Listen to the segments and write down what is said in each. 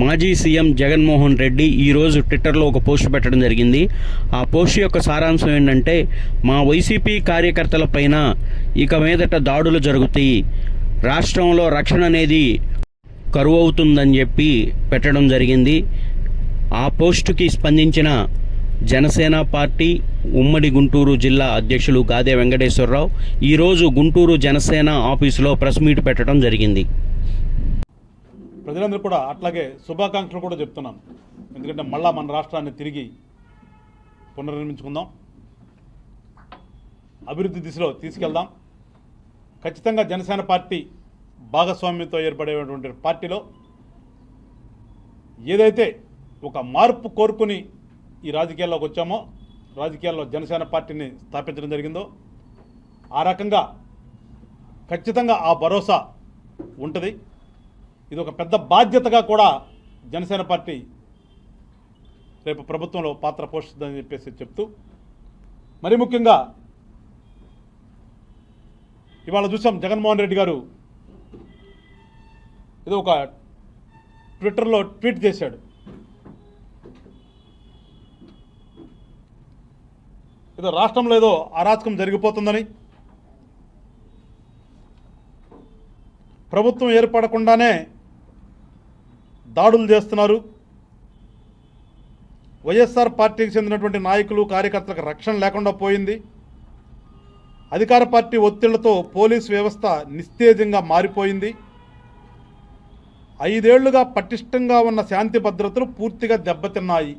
మాజీ సీఎం జగన్మోహన్ రెడ్డి ఈరోజు ట్విట్టర్లో ఒక పోస్ట్ పెట్టడం జరిగింది. ఆ పోస్ట్ యొక్క సారాంశం ఏంటంటే మా వైసీపీ కార్యకర్తల పైన ఇక మీదట దాడులు జరుగుతాయి. రాష్ట్రంలో రక్షణ అనేది కరువు అవుతుందని చెప్పి పెట్టడం జరిగింది. ఆ పోస్టుకి స్పందించిన జనసేన పార్టీ ఉమ్మడి గుంటూరు జిల్లా అధ్యక్షులు గాదే వెంకటేశ్వరరావు ఈరోజు గుంటూరు జనసేన ఆఫీసులో ప్రెస్ మీట్ పెట్టడం జరిగింది. ప్రజలందరూ కూడా అట్లాగే శుభాకాంక్షలు కూడా చెప్తున్నాను. ఎందుకంటే మళ్ళా మన రాష్ట్రాన్ని తిరిగి పునర్నిర్మించుకుందాం. అభివృద్ధి దిశలో తీసుకెళ్దాం. ఖచ్చితంగా జనసేన పార్టీ భాగస్వామ్యంతో ఏర్పడేటువంటి పార్టీలో ఏదైతే ఒక మార్పు కోరుకుని ఈ రాజకీయాల్లోకి వచ్చామో రాజకీయాల్లో జనసేన పార్టీని స్థాపించడం జరిగిందో ఆ రకంగా ఖచ్చితంగా ఆ భరోసా ఉంటుంది. ఇది ఒక పెద్ద బాధ్యతగా కూడా జనసేన పార్టీ రేపు ప్రభుత్వంలో పాత్ర పోషిస్తుందని చెప్పేసి చెప్తూ మరి ముఖ్యంగా ఇవాళ చూసాం జగన్మోహన్ రెడ్డి గారు ఇది ఒక ట్విట్టర్లో ట్వీట్ చేశాడు. ఏదో రాష్ట్రంలో ఏదో అరాచకం జరిగిపోతుందని ప్రభుత్వం ఏర్పడకుండానే దాడులు చేస్తున్నారు. వైఎస్ఆర్ పార్టీకి చెందినటువంటి నాయకులు కార్యకర్తలకు రక్షణ లేకుండా పోయింది. అధికార పార్టీ ఒత్తిళ్ళతో పోలీస్ వ్యవస్థ నిస్తేజంగా మారిపోయింది. ఐదేళ్ళుగా పటిష్టంగా ఉన్న శాంతి భద్రతలు పూర్తిగా దెబ్బతిన్నాయి.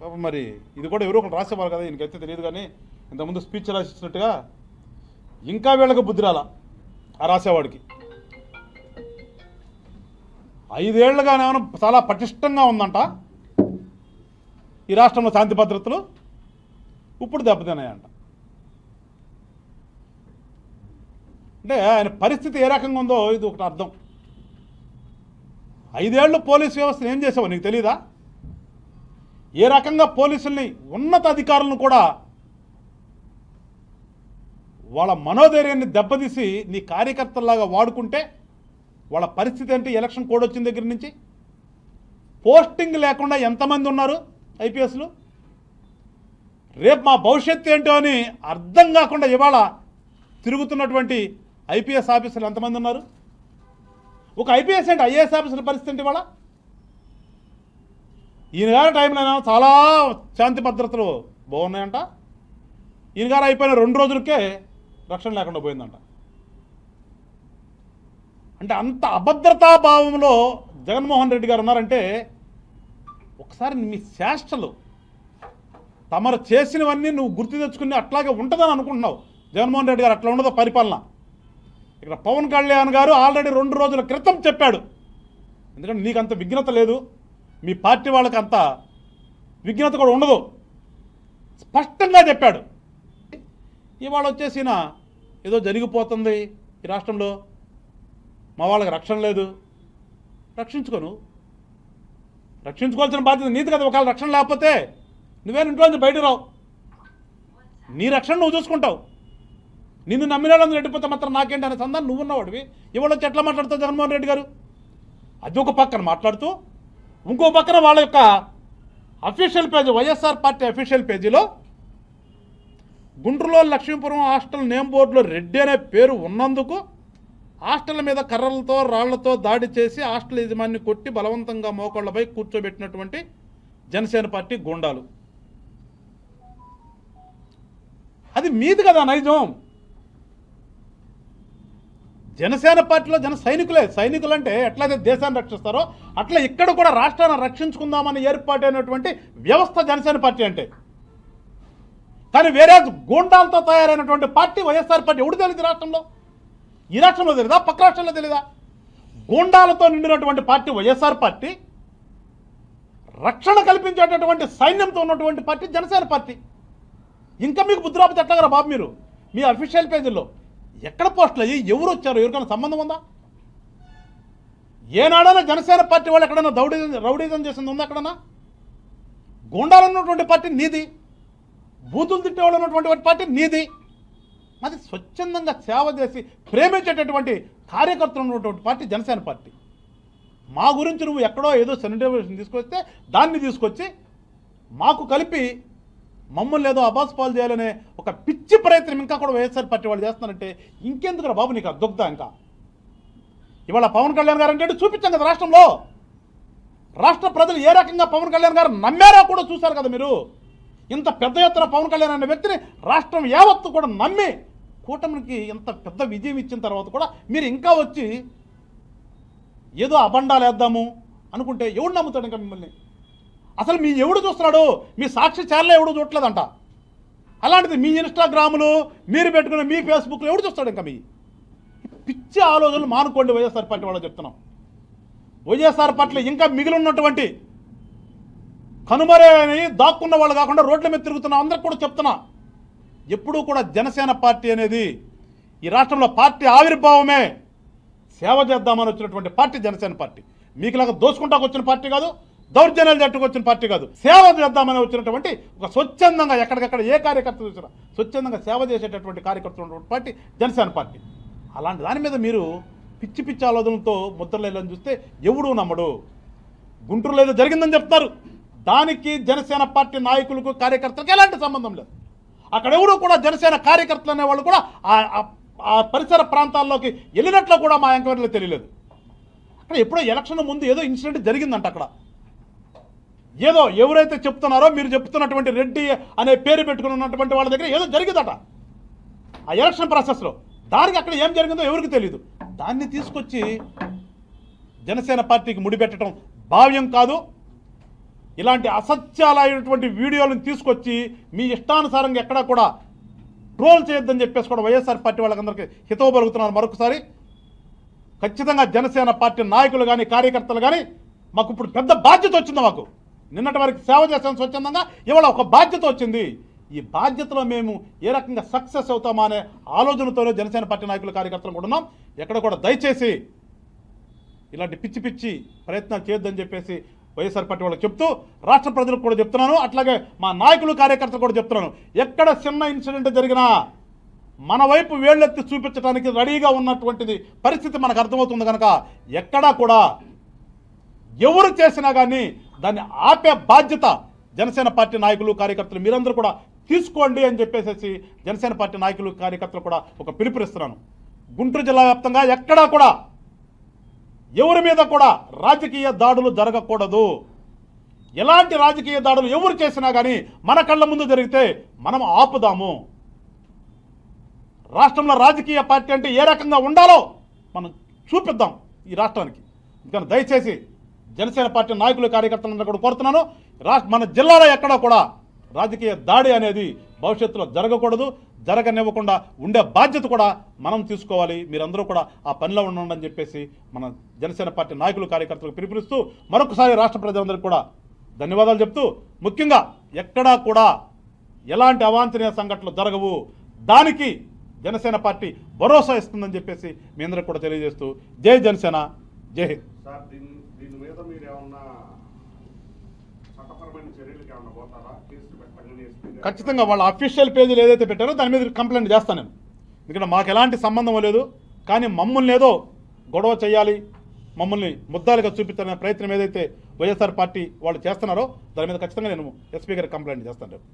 పాపం మరి ఇది కూడా ఎవరో ఒకరు రాసేవారు కదా ఈయనకైతే తెలియదు కానీ ఇంతకుముందు స్పీచ్ రాసిచ్చినట్టుగా ఇంకా వీళ్ళకి బుద్ధిరాల ఆ రాసేవాడికి. ఐదేళ్ళుగా ఏమైనా చాలా పటిష్టంగా ఉందంట. ఈ రాష్ట్రంలో శాంతి భద్రతలు ఇప్పుడు దెబ్బతిన్నాయంట. అంటే ఆయన పరిస్థితి ఏ రకంగా ఉందో ఇది ఒకటి అర్థం. ఐదేళ్ళు పోలీస్ వ్యవస్థను ఏం చేసావు నీకు తెలీదా? ఏ రకంగా పోలీసుల్ని ఉన్నత అధికారులను కూడా వాళ్ళ మనోధైర్యాన్ని దెబ్బతీసి నీ కార్యకర్తల్లాగా వాడుకుంటే వాళ్ళ పరిస్థితి ఏంటి? ఎలక్షన్ కోడ్ వచ్చిన దగ్గర నుంచి? పోస్టింగ్ లేకుండా ఎంతమంది ఉన్నారు ఐపీఎస్లు? రేపు మా భవిష్యత్తు ఏంటో అని అర్థం కాకుండా ఇవాళ తిరుగుతున్నటువంటి ఐపీఎస్ ఆఫీసర్లు ఎంతమంది ఉన్నారు? ఒక ఐపీఎస్ అంటే ఐఏఎస్ ఆఫీసర్ల పరిస్థితి ఏంటి ఇవాళ? ఈయన గారి టైంలో చాలా శాంతి భద్రతలు బాగున్నాయంట? ఈయన గారు అయిపోయిన రెండు రోజులకే రక్షణ లేకుండా పోయిందంట. అంటే అంత అభద్రతా భావంలో జగన్మోహన్ రెడ్డి గారు ఉన్నారంటే ఒకసారి మీ చేష్టలు తమరు చేసినవన్నీ నువ్వు గుర్తు తెచ్చుకుని అట్లాగే ఉంటుందని అనుకుంటున్నావు. జగన్మోహన్ రెడ్డి గారు అట్లా ఉండదు పరిపాలన. ఇక్కడ పవన్ కళ్యాణ్ గారు ఆల్రెడీ రెండు రోజుల క్రితం చెప్పాడు. ఎందుకంటే నీకు అంత విఘ్నత లేదు మీ పార్టీ వాళ్ళకి అంత విఘ్నత కూడా ఉండదు. స్పష్టంగా చెప్పాడు. ఇవాళ వచ్చేసిన ఏదో జరిగిపోతుంది ఈ రాష్ట్రంలో. మా వాళ్ళకి రక్షణ లేదు. రక్షించుకోను. రక్షించుకోవాల్సిన బాధ్యత నీది కదా ఒకవేళ రక్షణ లేకపోతే నువ్వేను ఇంట్లో నుంచి బయటకు రావు. నీ రక్షణ నువ్వు చూసుకుంటావు. నిన్ను నమ్మిన వాళ్ళందరూ రెడ్డిపోతే మాత్రం నాకేంటి అనే సందాన్ని నువ్వు ఉన్నవాడివి. ఇవాళ వచ్చి ఎట్లా మాట్లాడుతావు జగన్మోహన్ రెడ్డి గారు. అది ఒక పక్కన మాట్లాడుతూ ఇంకో పక్కన వాళ్ళ యొక్క official page Y S R party official పేజీలో గుంటూరులో లక్ష్మీపురం హాస్టల్ నేమ్ బోర్డులో రెడ్డి అనే పేరు ఉన్నందుకు హాస్టల్ మీద కర్రలతో రాళ్ళతో దాడి చేసి హాస్టల్ యజమాన్ని కొట్టి బలవంతంగా మోకాళ్ళపై కూర్చోబెట్టినటువంటి జనసేన పార్టీ గూండాలు. అది మీది కదా నైజం. జనసేన పార్టీలో జన సైనికులే. సైనికులు అంటే ఎట్లయితే దేశాన్ని రక్షిస్తారో అట్లా ఇక్కడ కూడా రాష్ట్రాన్ని రక్షించుకుందామని ఏర్పాటైనటువంటి వ్యవస్థ జనసేన పార్టీ అంటే. కానీ వేరే గూండాలతో తయారైనటువంటి పార్టీ వైఎస్ఆర్ పార్టీ ఎవడు తెలియదు రాష్ట్రంలో? ఈ రాష్ట్రంలో తెలియదా పక్క రాష్ట్రంలో తెలియదా గూండాలతో నిండినటువంటి పార్టీ వైఎస్ఆర్ పార్టీ రక్షణ కల్పించేటటువంటి సైన్యంతో ఉన్నటువంటి పార్టీ జనసేన పార్టీ. ఇంకా మీకు బుద్ధి రాకపోతే ఎట్లాగరా బాబు మీరు? మీ అఫీషియల్ పేజీల్లో ఎక్కడ పోస్టులు అయ్యి ఎవరు వచ్చారు? ఎవరికైనా సంబంధం ఉందా? ఏనాడైనా జనసేన పార్టీ వాళ్ళు ఎక్కడైనా రౌడీజం రౌడీజం చేసింది ఉందా ఎక్కడన్నా గూండాలు ఉన్నటువంటి పార్టీ నీది. బూతులు తిట్టే వాళ్ళు ఉన్నటువంటి పార్టీ నీది. మాది స్వచ్ఛందంగా సేవ చేసి ప్రేమించేటటువంటి కార్యకర్తలు ఉన్నటువంటి పార్టీ జనసేన పార్టీ. మా గురించి నువ్వు ఎక్కడో ఏదో సెనిటైజేషన్ తీసుకొస్తే దాన్ని తీసుకొచ్చి మాకు కలిపి మమ్మల్ని ఏదో అబాస్ పాలు చేయాలనే ఒక పిచ్చి ప్రయత్నం ఇంకా కూడా వైఎస్ఆర్ పార్టీ వాళ్ళు చేస్తున్నారంటే ఇంకెందుకురా బాబు నీకు దుగ్ధ ఇంకా? ఇవాళ పవన్ కళ్యాణ్ గారు అంటే చూపించాం కదా రాష్ట్రంలో. రాష్ట్ర ప్రజలు ఏ రకంగా పవన్ కళ్యాణ్ గారు నమ్మారో కూడా చూశారు కదా మీరు. ఇంత పెద్ద ఎత్తున పవన్ కళ్యాణ్ అనే వ్యక్తిని రాష్ట్రం యావత్తు కూడా నమ్మి కూటమికి ఇంత పెద్ద విజయం ఇచ్చిన తర్వాత కూడా మీరు ఇంకా వచ్చి ఏదో అబండాలు వేద్దాము అనుకుంటే ఎవడు నమ్ముతాడు ఇంకా మిమ్మల్ని? అసలు మీ ఎవడు చూస్తున్నాడు? మీ సాక్షి ఛానల్ ఎవడు చూడలేదంట అలాంటిది మీ ఇన్స్టాగ్రాములు మీరు పెట్టుకున్న మీ ఫేస్బుక్లో ఎవడు చూస్తాడు ఇంకా మీ? పిచ్చి ఆలోచనలు మానుకోండి వైఎస్ఆర్ పార్టీ వాళ్ళు చెప్తున్నాం. వైఎస్ఆర్ పట్ల ఇంకా మిగిలి ఉన్నటువంటి కనుమరే అని దాక్కున్న వాళ్ళు కాకుండా రోడ్ల మీద తిరుగుతున్న అందరికి కూడా చెప్తున్నా. ఎప్పుడూ కూడా జనసేన పార్టీ అనేది ఈ రాష్ట్రంలో పార్టీ ఆవిర్భావమే సేవ చేద్దామని వచ్చినటువంటి పార్టీ జనసేన పార్టీ. మీకులాగా దోసుకుంటాకు వచ్చిన పార్టీ కాదు దౌర్జన్యాలు జట్టుకు వచ్చిన పార్టీ కాదు. సేవ చేద్దామని వచ్చినటువంటి ఒక స్వచ్ఛందంగా ఎక్కడికక్కడ ఏ కార్యకర్త చూసినా స్వచ్ఛందంగా సేవ చేసేటటువంటి కార్యకర్తలు ఉన్నటువంటి పార్టీ జనసేన పార్టీ. అలాంటి దాని మీద మీరు పిచ్చి పిచ్చి ఆలోచనలతో ముద్రలేదని చూస్తే ఎవడూ నమ్మడు. గుంటూరులో ఏదో జరిగిందని చెప్తారు. దానికి జనసేన పార్టీ నాయకులకు కార్యకర్తలకు ఎలాంటి సంబంధం లేదు. అక్కడ ఎవరు కూడా జనసేన కార్యకర్తలు అనేవాళ్ళు కూడా ఆ- ఆ పరిసర ప్రాంతాల్లోకి వెళ్ళినట్లు కూడా మా ఎంక్వైరీలో తెలియలేదు. అక్కడ ఎప్పుడో ఎలక్షన్ ముందు ఏదో ఇన్సిడెంట్ జరిగిందంట అక్కడ. ఏదో ఎవరైతే చెప్తున్నారో మీరు చెప్తున్నటువంటి రెడ్డి అనే పేరు పెట్టుకుని ఉన్నటువంటి వాళ్ళ దగ్గర ఏదో జరిగిందట. ఆ ఎలక్షన్ ప్రాసెస్లో. దానికి అక్కడ ఏం జరిగిందో ఎవరికి తెలియదు దాన్ని తీసుకొచ్చి జనసేన పార్టీకి ముడిపెట్టడం భావ్యం కాదు. ఇలాంటి అసత్యాలైనటువంటి వీడియోలను తీసుకొచ్చి మీ ఇష్టానుసారంగా ఎక్కడా కూడా ట్రోల్ చేయొద్దని చెప్పేసి కూడా వైఎస్ఆర్ పార్టీ వాళ్ళకందరికీ హితవు మరొకసారి ఖచ్చితంగా జనసేన పార్టీ నాయకులు కానీ కార్యకర్తలు కానీ మాకు ఇప్పుడు పెద్ద బాధ్యత వచ్చింది మాకు. నిన్నటి వరకు సేవ చేసాను స్వచ్ఛందంగా ఇవాళ ఒక బాధ్యత వచ్చింది. ఈ బాధ్యతలో మేము ఏ రకంగా సక్సెస్ అవుతామా అనే ఆలోచనతోనే జనసేన పార్టీ నాయకులు కార్యకర్తలు కూడా ఉన్నాం. ఎక్కడ కూడా దయచేసి ఇలాంటి పిచ్చి పిచ్చి ప్రయత్నాలు చేయొద్దని చెప్పేసి వైఎస్ఆర్ పార్టీ వాళ్ళకి చెప్తూ రాష్ట్ర ప్రజలకు కూడా చెప్తున్నాను. అట్లాగే మా నాయకులు కార్యకర్తలు కూడా చెప్తున్నాను. ఎక్కడ చిన్న ఇన్సిడెంట్ జరిగినా మన వైపు వేళ్ళెత్తి చూపించడానికి రెడీగా ఉన్నటువంటిది పరిస్థితి మనకు అర్థమవుతుంది కనుక ఎక్కడా కూడా ఎవరు చేసినా కానీ దాన్ని ఆపే బాధ్యత జనసేన పార్టీ నాయకులు కార్యకర్తలు మీరందరూ కూడా తీసుకోండి అని చెప్పేసి జనసేన పార్టీ నాయకులు కార్యకర్తలు కూడా ఒక పిలుపునిస్తున్నాను. గుంటూరు జిల్లా వ్యాప్తంగా ఎక్కడా కూడా ఎవరి మీద కూడా రాజకీయ దాడులు జరగకూడదు. ఎలాంటి రాజకీయ దాడులు ఎవరు చేసినా కానీ మన కళ్ళ ముందు జరిగితే మనం ఆపుదాము. రాష్ట్రంలో రాజకీయ పార్టీ అంటే ఏ రకంగా ఉండాలో మనం చూపిద్దాం ఈ రాష్ట్రానికి. ఇంకా దయచేసి జనసేన పార్టీ నాయకులు కార్యకర్తలందరూ కూడా కోరుతున్నాను. రాష్ట్ర మన జిల్లాలో ఎక్కడా కూడా రాజకీయ దాడి అనేది భవిష్యత్తులో జరగకూడదు జరగనివ్వకుండా ఉండే బాధ్యత కూడా మనం తీసుకోవాలి. మీరందరూ కూడా ఆ పనిలో ఉండండి అని చెప్పేసి మన జనసేన పార్టీ నాయకులు కార్యకర్తలకు పిలుపునిస్తూ మరొకసారి రాష్ట్ర ప్రజలందరికీ కూడా ధన్యవాదాలు చెప్తూ ముఖ్యంగా ఎక్కడా కూడా ఎలాంటి అవాంఛనీయ సంఘటనలు జరగవు. దానికి జనసేన పార్టీ భరోసా ఇస్తుందని చెప్పేసి మీ అందరికి కూడా తెలియజేస్తూ జై జనసేన జై హింద్ సార్ దీని దీని మీద మీరు ఏమన్నా చట్టపరమైన చర్యలకు ఏమన్నా పోతారా కేసు పెట్టగానే ఎస్పీ గారు ఖచ్చితంగా వాళ్ళ అఫీషియల్ పేజీలు ఏదైతే పెట్టారో దాని మీద కంప్లైంట్ చేస్తాను నేను. ఎందుకంటే మాకు ఎలాంటి సంబంధం లేదు కానీ మమ్మల్ని ఏదో గొడవ చేయాలి మమ్మల్ని ముద్దాలుగా చూపించాలనే ప్రయత్నం ఏదైతే వైఎస్ఆర్ పార్టీ వాళ్ళు చేస్తున్నారో దాని మీద ఖచ్చితంగా నేను ఎస్పీ గారికి కంప్లైంట్ చేస్తాను. రేపు